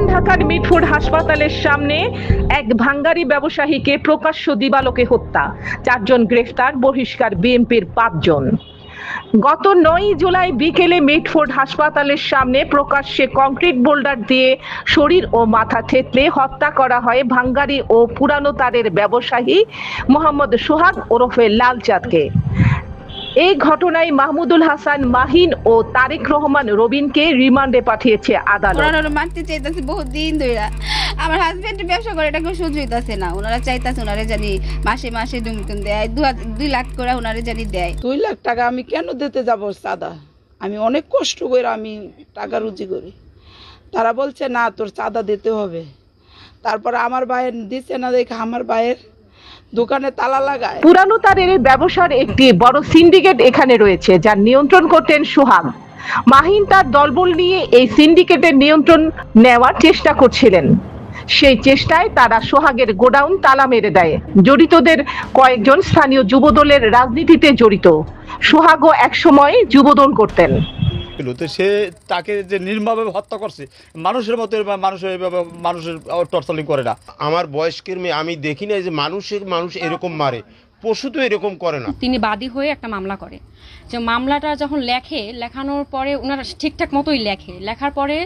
পুরান ঢাকার মিটফোর্ড হাসপাতালের সামনে এক ভাঙ্গারি ব্যবসায়ীকে প্রকাশ্য দিবালোকে হত্যা। চারজন গ্রেফতার, বহিষ্কার বিএনপির পাঁচজন। গত নয় জুলাই বিকেলে মিটফোর্ড হাসপাতালের সামনে প্রকাশ্যে কংক্রিট বোল্ডার দিয়ে শরীর ও মাথা থেতলে হত্যা করা হয় ভাঙ্গারি ও পুরানো তারের ব্যবসায়ী মোহাম্মদ সোহাগ ওরফে লালচাঁদকে। এই ঘটনায় মাহমুদুল হাসান মাহিন ও তারেক রহমান রবিনকে রিমান্ডে পাঠিয়েছে আদালত। ওনারা মারতে চাইতেছে বহুত দিন ধরে আমার হাজবেন্ড ব্যবসা করে এটা কেউ সহ্য হইতাছে না। ওনারা চাইতেছে ওনারা জানি মাসে মাসে দুমটুন দেয় দু হাজার- দুই লাখ করে ওনারা জানি দেয়। দুই লাখ টাকা আমি কেন দিতে যাব চাঁদা আমি অনেক কষ্ট করে আমি টাকা রুজি করি। তারা বলছে না তোর চাঁদা দিতে হবে। তারপর আমার ভাইয়ের দিচ্ছে না দেখে আমার ভাইয়ের দোকানে তালা লাগায়। পুরানো তারের ব্যবসার একটি বড় সিন্ডিকেট এখানে রয়েছে, যার নিয়ন্ত্রণ করতেন সোহাগ। মাহিন তার দলবল নিয়ে এই সিন্ডিকেটের নিয়ন্ত্রণ নেওয়ার চেষ্টা করছিলেন। সেই চেষ্টায় তারা সোহাগের গোডাউন তালা মেরে দেয়। জড়িতদের কয়েকজন স্থানীয় যুবদলের রাজনীতিতে জড়িত। সোহাগও একসময় যুবদল করতেন। ছিল। তো সে তাকে যে নির্মমভাবে হত্যা করছে মানুষের মতো বা মানুষের মানুষের টর্চালিং করে না। আমার বয়স্কের মেয়ে আমি দেখি না যে মানুষের মানুষ এরকম মারে। পশু তো এরকম করে না। তিনি বাদী হয়ে একটা মামলা করে। যে মামলাটা যখন লেখে লেখানোর পরে ওনারা ঠিকঠাক মতোই লেখে। লেখার পরে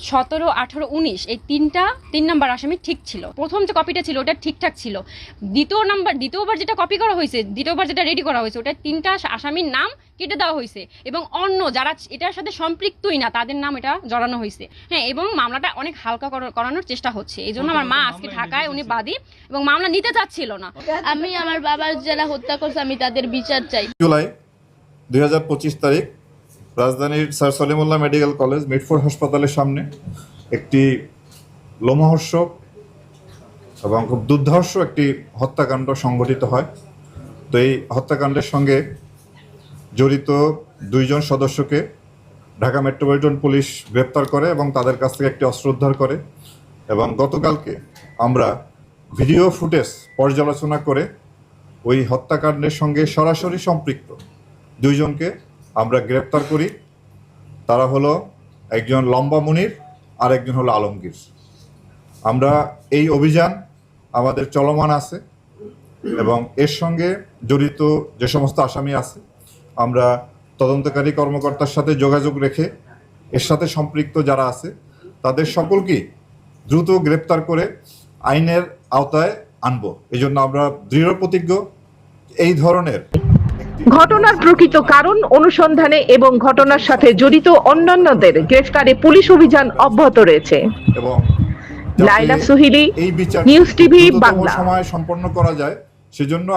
সতেরো আঠারো উনিশ এই তিনটা তিন নাম্বার আসামি ঠিক ছিল। প্রথম যে কপিটা ছিল ওটা ঠিকঠাক ছিল। দ্বিতীয় নাম্বার দ্বিতীয়বার যেটা কপি করা হয়েছে দ্বিতীয়বার যেটা রেডি করা হয়েছে ওটা তিনটা আসামির নাম কেটে দেওয়া হয়েছে। এবং অন্য যারা এটার সাথে সম্পৃক্তই না তাদের নাম এটা জড়ানো হয়েছে। হ্যাঁ এবং মামলাটা অনেক হালকা করা- করানোর চেষ্টা হচ্ছে। এই জন্য আমার মা আজকে ঢাকায় উনি বাদী এবং মামলা নিতে চাচ্ছিল না। আমি আমার বাবার যারা হত্যা করছে আমি তাদের বিচার চাই। জুলাই দুই তারিখ রাজধানীর sir Salimullah medical college Mitford হাসপাতালের সামনে একটি লোমহর্ষক এবং খুব দুর্ধর্ষ একটি হত্যাকাণ্ড সংঘটিত হয়। তো এই হত্যাকাণ্ডের সঙ্গে জড়িত দুইজন সদস্যকে ঢাকা মেট্রোপলিটন পুলিশ গ্রেপ্তার করে এবং তাদের কাছ থেকে একটি অস্ত্র উদ্ধার করে এবং গতকালকে আমরা ভিডিও ফুটেজ পর্যালোচনা করে ওই হত্যাকাণ্ডের সঙ্গে সরাসরি সম্পৃক্ত দুইজনকে আমরা গ্রেপ্তার করি। তারা হলো একজন লম্বা মুনির আর একজন হলো আলমগীর। আমরা এই অভিযান আমাদের চলমান আছে এবং এর সঙ্গে জড়িত যে সমস্ত আসামি আছে, আমরা তদন্তকারী কর্মকর্তার সাথে যোগাযোগ রেখে এর সাথে সম্পৃক্ত যারা আছে, তাদের সকলকেই দ্রুত গ্রেপ্তার করে আইনের আওতায় আনব। এই জন্য আমরা দৃঢ় প্রতিজ্ঞ, এই ধরনের ঘটনার প্রকৃত কারণ অনুসন্ধানে এবং ঘটনার সাথে জড়িত অন্যান্যদের গ্রেফতারে পুলিশ অভিযান অব্যাহত রয়েছে। এবং লাইলা সুহিলি নিউজ টিভি বাংলা। সময় সম্পন্ন করা যায় সেজন্য